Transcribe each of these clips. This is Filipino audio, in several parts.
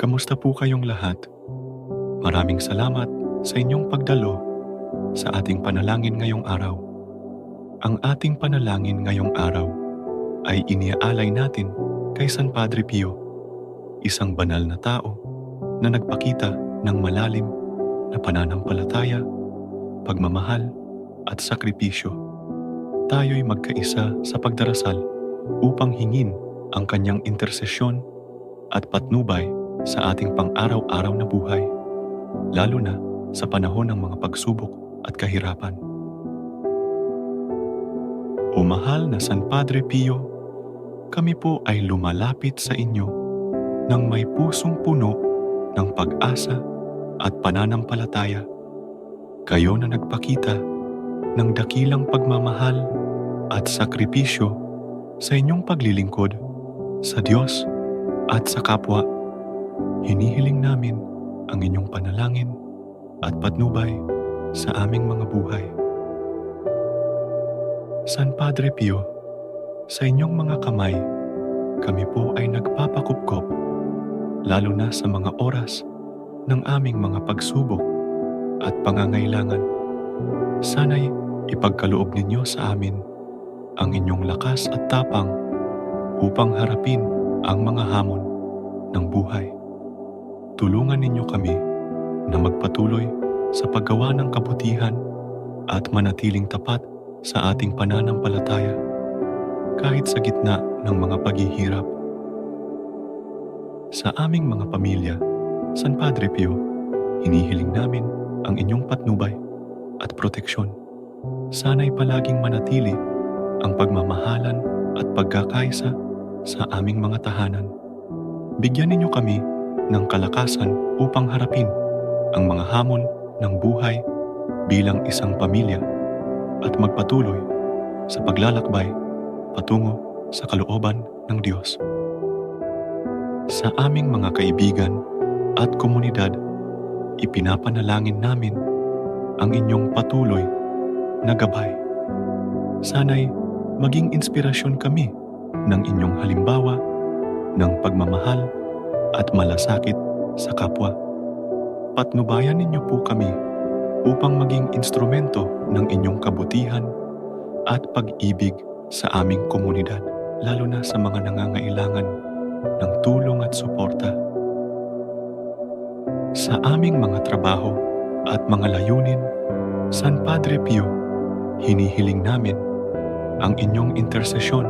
Kamusta po kayong lahat? Maraming salamat sa inyong pagdalo sa ating panalangin ngayong araw. Ang ating panalangin ngayong araw ay iniaalay natin kay San Padre Pio, isang banal na tao na nagpakita ng malalim na pananampalataya, pagmamahal at sakripisyo. Tayo'y magkaisa sa pagdarasal upang hingin ang kanyang intersesyon at patnubay sa ating pang-araw-araw na buhay, lalo na sa panahon ng mga pagsubok at kahirapan. O mahal na San Padre Pio, kami po ay lumalapit sa inyo ng may pusong puno ng pag-asa at pananampalataya. Kayo na nagpakita ng dakilang pagmamahal at sakripisyo sa inyong paglilingkod sa Diyos at sa kapwa. Hinihiling namin ang inyong panalangin at patnubay sa aming mga buhay. San Padre Pio, sa inyong mga kamay, kami po ay nagpapakupkop, lalo na sa mga oras ng aming mga pagsubok at pangangailangan. Sana'y ipagkaloob ninyo sa amin ang inyong lakas at tapang upang harapin ang mga hamon ng buhay. Tulungan ninyo kami na magpatuloy sa paggawa ng kabutihan at manatiling tapat sa ating pananampalataya kahit sa gitna ng mga paghihirap. Sa aming mga pamilya, San Padre Pio, hinihiling namin ang inyong patnubay at proteksyon. Sana'y palaging manatili ang pagmamahalan at pagkakaisa sa aming mga tahanan. Bigyan ninyo kami ng kalakasan upang harapin ang mga hamon ng buhay bilang isang pamilya at magpatuloy sa paglalakbay patungo sa kalooban ng Diyos. Sa aming mga kaibigan at komunidad, ipinapanalangin namin ang inyong patuloy na gabay. Sana'y maging inspirasyon kami ng inyong halimbawa ng pagmamahal at malasakit sa kapwa. Patnubayan ninyo po kami upang maging instrumento ng inyong kabutihan at pag-ibig sa aming komunidad, lalo na sa mga nangangailangan ng tulong at suporta. Sa aming mga trabaho at mga layunin, San Padre Pio, hinihiling namin ang inyong intersesyon.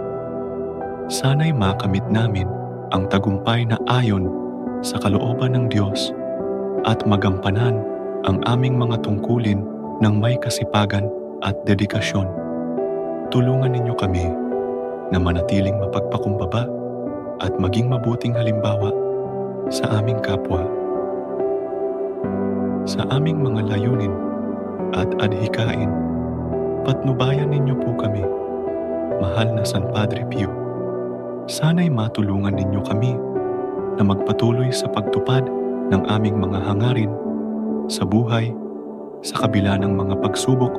Sana'y makamit namin ang tagumpay na ayon sa kalooban ng Diyos at magampanan ang aming mga tungkulin ng may kasipagan at dedikasyon. Tulungan ninyo kami na manatiling mapagpakumbaba at maging mabuting halimbawa sa aming kapwa. Sa aming mga layunin at adhikain, patnubayan ninyo po kami, mahal na San Padre Pio. Sana'y matulungan ninyo kami na magpatuloy sa pagtupad ng aming mga hangarin sa buhay sa kabila ng mga pagsubok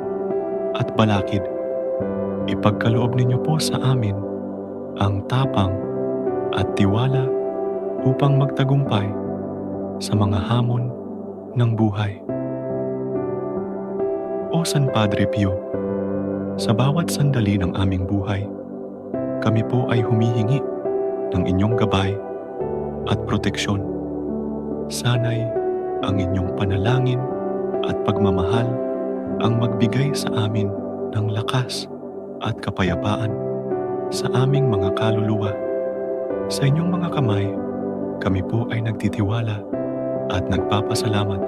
at balakid. Ipagkaloob ninyo po sa amin ang tapang at tiwala upang magtagumpay sa mga hamon ng buhay. O San Padre Pio, sa bawat sandali ng aming buhay, kami po ay humihingi ng inyong gabay at proteksyon. Sana'y ang inyong panalangin at pagmamahal ang magbigay sa amin ng lakas at kapayapaan sa aming mga kaluluwa. Sa inyong mga kamay, kami po ay nagtitiwala at nagpapasalamat.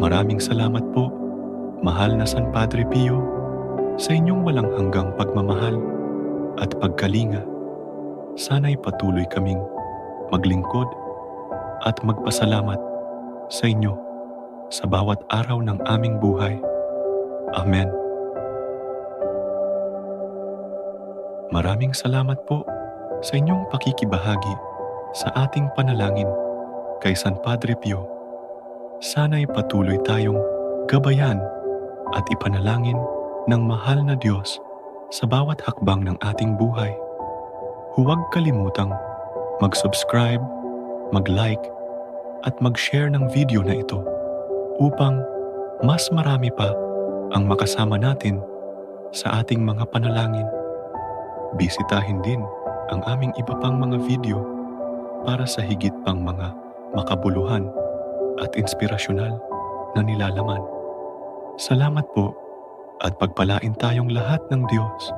Maraming salamat po, mahal na San Padre Pio, sa inyong walang hanggang pagmamahal at pagkalinga. Sana'y patuloy kaming maglingkod at magpasalamat sa inyo sa bawat araw ng aming buhay. Amen. Maraming salamat po sa inyong pakikibahagi sa ating panalangin kay San Padre Pio. Sana'y patuloy tayong gabayan at ipanalangin ng mahal na Diyos sa bawat hakbang ng ating buhay. Huwag kalimutang mag-subscribe, mag-like, at mag-share ng video na ito upang mas marami pa ang makasama natin sa ating mga panalangin. Bisitahin din ang aming iba pang mga video para sa higit pang mga makabuluhan at inspirasyonal na nilalaman. Salamat po at pagpalain tayong lahat ng Diyos